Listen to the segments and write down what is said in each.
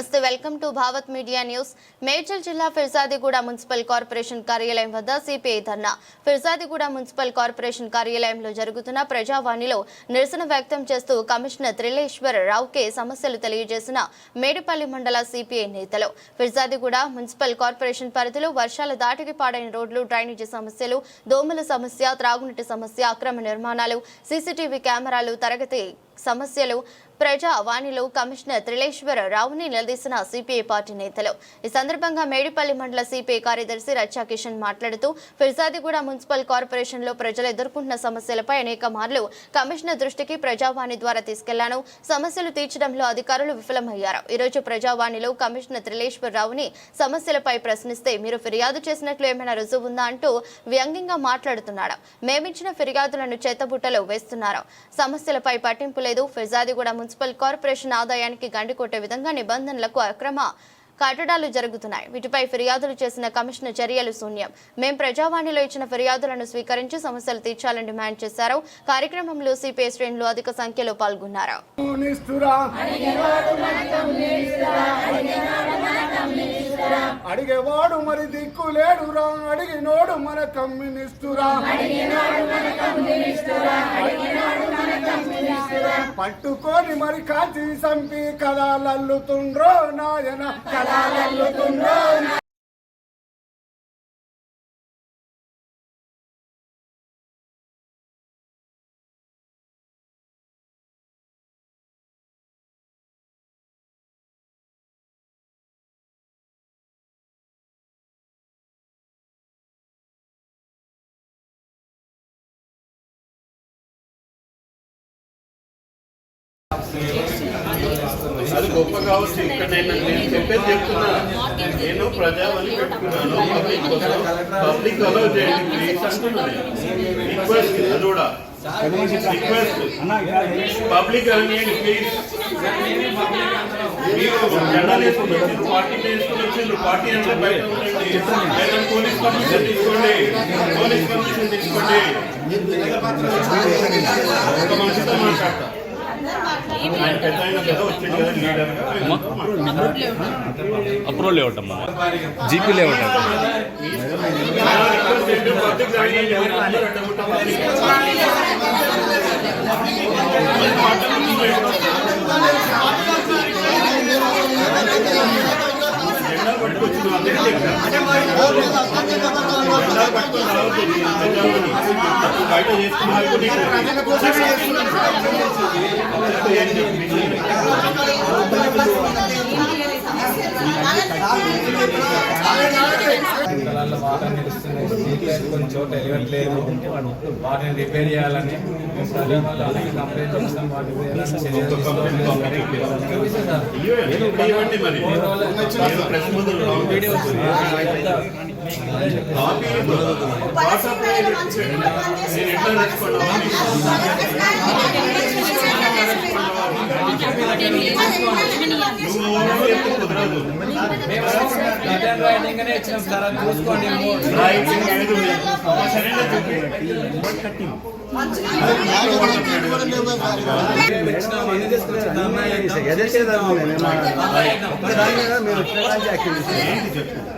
నమస్తే. Welcome to Bhavat media news. Medchal జిల్లా Peerzadiguda municipal corporation కార్యాలయం వద్ద సిపిఐ ధర్నా. ఫిర్జాదిగూడ మున్సిపల్ కార్పొరేషన్ కార్యాలయంలో జరుగుతున్న ప్రజావాణిలో నిరసన వ్యక్తం చేస్తూ కమిషనర్ త్రిలేశ్వర్ రావుకే సమస్యలు తెలియజేసిన మేడిపల్లి మండల సిపిఐ నేతలు. ఫిర్జాదిగూడ మున్సిపల్ కార్పొరేషన్ పరిధిలో వర్షాల దాటికి పాడైన రోడ్లు డ్రైనేజీ సమస్యలు దోమల సమస్య త్రాగునీటి సమస్య అక్రమ నిర్మాణాలు సీసీటీవీ కెమెరాలు తరగతి సమస్యలు ప్రజావాణిలో కమిషనర్ త్రిలేశ్వర రావుని నిలదీసిన సిపిఐ పార్టీ నేతలు. ఈ సందర్భంగా మేడిపల్లి మండల సిపిఐ కార్యదర్శి రచ్చా కిషన్ మాట్లాడుతూ ఫిర్జాదిగూడ మున్సిపల్ కార్పొరేషన్లో ప్రజలు ఎదుర్కొంటున్న సమస్యలపై అనేక మార్లు కమిషనర్ దృష్టికి ప్రజావాణి ద్వారా తీసుకెళ్ళాను. సమస్యలు తీర్చడంలో అధికారులు విఫలమయ్యారు. ఈరోజు ప్రజావాణిలో కమిషనర్ త్రిలేశ్వర్ రావుని సమస్యలపై ప్రశ్నిస్తే మీరు ఫిర్యాదు చేసినట్లు ఏమైనా రుజువు ఉందా అంటూ వ్యంగ్యంగా మాట్లాడుతున్నాడు. మేమిచ్చిన ఫిర్యాదులను చేతబుట్టలో వేస్తున్నారు. సమస్యలపై పట్టింపు లేదు. ఫిర్జాదిగూడ మున్సిపల్ కార్పొరేషన్ ఆదాయానికి గండి కొట్టే విధంగా నిబంధనలకు అక్రమ కట్టడాలు జరుగుతున్నాయి. వీటిపై ఫిర్యాదులు చేసిన కమిషనర్ చర్యలు శూన్యం. మేం ప్రజావాణిలో ఇచ్చిన ఫిర్యాదులను స్వీకరించి సమస్యలు తీర్చాలని డిమాండ్ చేశారు. కార్యక్రమంలో సిపిఐ శ్రేణులు అధిక సంఖ్యలో పాల్గొన్నారు. అడిగేవాడు మరి దిక్కు లేడురా అడిగినోడు మన కమ్యూనిస్తురా పట్టుకొని మరి కాచి సంపి కళాలల్లుతుండ్రో నాయన. కళాలల్లుతుండ్రో నాయన అది గొప్ప కావచ్చు. ఇక్కడ నేను నేను చెప్పేది చెప్తున్నా. నేను ప్రజావళి పెట్టుకున్నాను. పబ్లిక్ కోసం. పబ్లిక్ అలౌ చేయండి. ప్లీజ్ అంటున్నాను రిక్వెస్ట్ అది కూడా. రిక్వెస్ట్ పబ్లిక్ అనియండి ప్లీజ్ మీరు జెండాలు వేసుకుని వచ్చిండ్రు పార్టీ వేసుకుని వచ్చిండ్రు పార్టీ అంటే బయట ఉండండి. లేదా పోలీస్ పర్మిషన్ తీసుకోండి. పోలీస్ పర్మిషన్ తీసుకోండి. ఒక మనిషితో మాట్లాడతా. ఆయన పెద్ద జీపీ లేవటం Thank you leader approval layout అమ్మా జీపీ లేఅవుట్ బయట స్థలాల్లో వాటర్ నిలుస్తున్నాయి లైట్ కొన్ని చోట్ల ఎలగట్లేదు వాటిని రిపేర్ చేయాలని కంప్లైంట్ చేస్తాం వాటి రైటింగ్ అనే ఇచ్చినాం సార్ అది చూసుకోండి రైటింగ్ ఏది లేదు సరేనా చెప్పి ఇచ్చినాం అన్ని తీసుకొచ్చి ధర్నా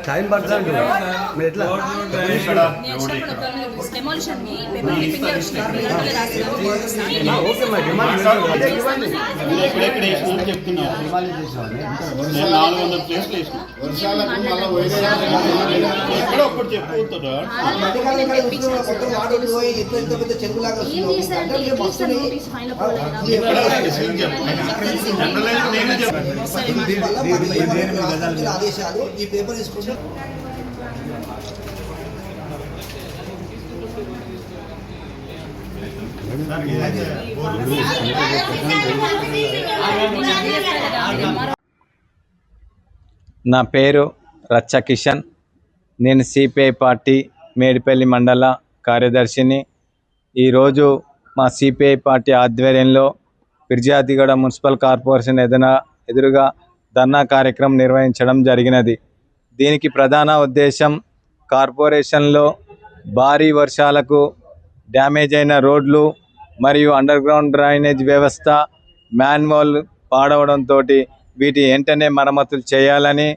టైం పడుతుంది మీరు ఎట్లా ఇక్కడ ఎవడు ఇక్కడ డెమోలిషన్ ని పేపర్ క్లిప్పింగ్ రాసిన ఓకే మరి డిమాండ్ అదే ఇవ్వండి నువ్వు ఎక్కడెక్కడ వేసినా అని చెప్తున్నా. నేను నాలుగు వందల ప్లేస్లు వేసిన. ఎక్కడో ఒకటి చెప్పుకుంటున్నా ఏం చేశారంటే ఎట్లీస్ట్ నోటీస్ ఫైన్లో పోలేదా ఎక్కడ విషయం చెప్పు జనరలైజ్ నేనే చెప్పాను. ఆదేశాలు ఈ పేపర్ తీసుకుంటే నా పేరు రచ్చ కిషన్. నేను సిపిఐ పార్టీ మేడిపల్లి మండల కార్యదర్శిని. ఈరోజు మా సిపిఐ పార్టీ ఆధ్వర్యంలో ఫిర్జాతిగూడ మున్సిపల్ కార్పొరేషన్ ఎదున ఎదురుగా ధర్నా కార్యక్రమం నిర్వహించడం జరిగినది. దీనికి ప్రధాన ఉద్దేశం కార్పొరేషన్లో భారీ వర్షాలకు డ్యామేజ్ అయిన రోడ్లు మరియు అండర్ గ్రౌండ్ డ్రైనేజ్ వ్యవస్థ మాన్యువల్ పాడవడంతో వీటి వెంటనే మరమ్మతులు చేయాలని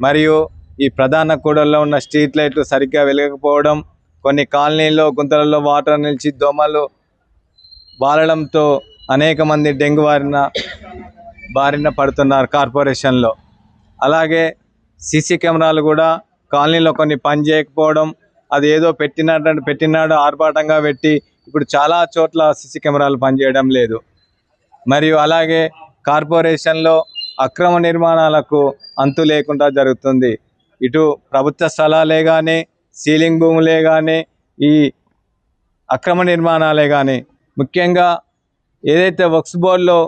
మరియు ఈ ప్రధాన కూడల్లో ఉన్న స్ట్రీట్ లైట్లు సరిగ్గా వెలగకపోవడం కొన్ని కాలనీల్లో గుంతలలో వాటర్ నిలిచి దోమలు వాలడంతో అనేక మంది డెంగ్యూ బారిన బారిన పడుతున్నారు కార్పొరేషన్లో. అలాగే సీసీ కెమెరాలు కూడా కాలనీలో కొన్ని పని చేయకపోవడం అది ఏదో పెట్టినట్టు పెట్టినాడు ఆర్భాటంగా పెట్టి ఇప్పుడు చాలా చోట్ల సీసీ కెమెరాలు పనిచేయడం లేదు. మరియు అలాగే కార్పొరేషన్లో అక్రమ నిర్మాణాలకు అంతు లేకుండా జరుగుతుంది. ఇటు ప్రభుత్వ స్థలాలే కానీ సీలింగ్ భూములే కానీ ఈ అక్రమ నిర్మాణాలే కానీ ముఖ్యంగా ఏదైతే వక్స్ బోర్డులో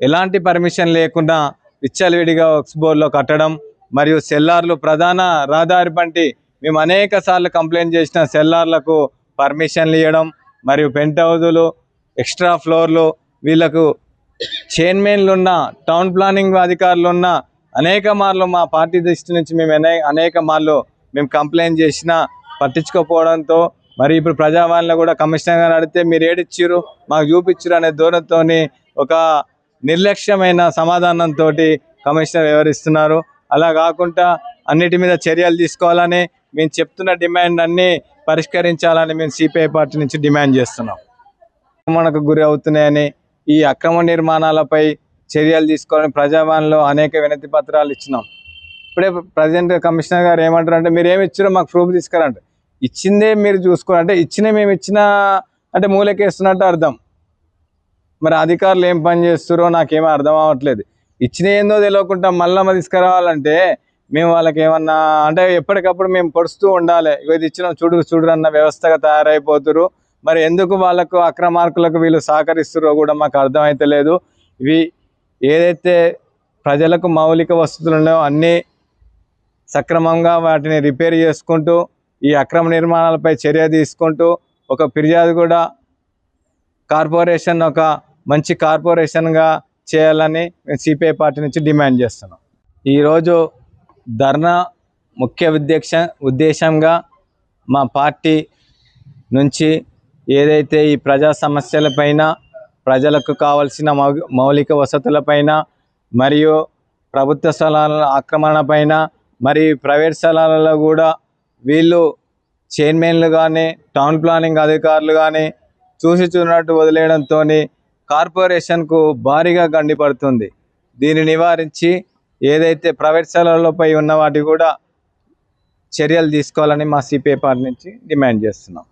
ఎలాంటి పర్మిషన్ లేకుండా విచ్చలవిడిగా వక్స్ బోర్డులో కట్టడం మరియు సెల్లార్లు ప్రధాన రహదారి పంటి మేము అనేక సార్లు కంప్లైంట్ చేసిన సెల్లార్లకు పర్మిషన్లు ఇవ్వడం మరియు పెంట్ హౌజులు ఎక్స్ట్రా ఫ్లోర్లు వీళ్ళకు చైర్మన్లు ఉన్న టౌన్ ప్లానింగ్ అధికారులు ఉన్న అనేక మార్లు మా పార్టీ దృష్టి నుంచి మేము అనే అనేక మార్లు మేము కంప్లైంట్ చేసినా పట్టించుకోకపోవడంతో మరి ఇప్పుడు ప్రజావాణిలో కూడా కమిషనర్ గారు అడిగితే మీరు ఏడిచ్చిర్రు మాకు చూపించారు అనే ధోరణితోని ఒక నిర్లక్ష్యమైన సమాధానంతో కమిషనర్ వివరిస్తున్నారు. అలా కాకుండా అన్నిటి మీద చర్యలు తీసుకోవాలని మేము చెప్తున్న డిమాండ్ అన్ని పరిష్కరించాలని మేము సిపిఐ పార్టీ నుంచి డిమాండ్ చేస్తున్నాం. మనకు గురి అవుతున్నాయని ఈ అక్రమ నిర్మాణాలపై చర్యలు తీసుకోవాలని ప్రజాభవన్లో అనేక వినతి పత్రాలు ఇచ్చినాం. ఇప్పుడే ప్రజెంట్ కమిషనర్ గారు ఏమంటారు అంటే మీరు ఏమి ఇచ్చారో మాకు ప్రూఫ్ తీసుకురంటే ఇచ్చిందే మీరు చూసుకోండి అంటే ఇచ్చిన మేము ఇచ్చిన అంటే మూలకేస్తున్నట్టు అర్థం. మరి అధికారులు ఏం పని చేస్తారో నాకేమీ అర్థం అవ్వట్లేదు. ఇచ్చిన ఏందో తెలియకుండా మళ్ళీ తీసుకురావాలంటే మేము వాళ్ళకి ఏమన్నా అంటే ఎప్పటికప్పుడు మేము పొడుస్తూ ఉండాలి. ఇది ఇచ్చిన చూడు చూడు అన్న వ్యవస్థగా తయారైపోతురు మరి ఎందుకు వాళ్ళకు అక్రమార్కులకు వీళ్ళు సహకరిస్తురో కూడా మాకు అర్థమైతే లేదు. ఇవి ఏదైతే ప్రజలకు మౌలిక వసతులు ఉన్నాయో అన్నీ సక్రమంగా వాటిని రిపేర్ చేసుకుంటూ ఈ అక్రమ నిర్మాణాలపై చర్య తీసుకుంటూ ఒక ఫిర్యాదు కూడా కార్పొరేషన్ ఒక మంచి కార్పొరేషన్గా చేయాలని మేము సిపిఐ పార్టీ నుంచి డిమాండ్ చేస్తున్నాం. ఈరోజు ధర్నా ముఖ్య ఉద్దేశ ఉద్దేశంగా మా పార్టీ నుంచి ఏదైతే ఈ ప్రజా సమస్యలపైన ప్రజలకు కావలసిన మౌ మౌలిక వసతులపైన మరియు ప్రభుత్వ స్థలాల ఆక్రమణపైన మరి ప్రైవేట్ స్థలాలలో కూడా వీళ్ళు చైర్మన్లు కానీ టౌన్ ప్లానింగ్ అధికారులు కానీ చూసి చూడనట్టు వదిలేయడంతో కార్పొరేషన్కు భారీగా గండిపడుతుంది. దీన్ని నివారించి ఏదైతే ప్రైవేట్ స్థలాలపై ఉన్న వాటి కూడా చర్యలు తీసుకోవాలని మా సిపిఐ పార్టీ నుంచి డిమాండ్ చేస్తున్నాం.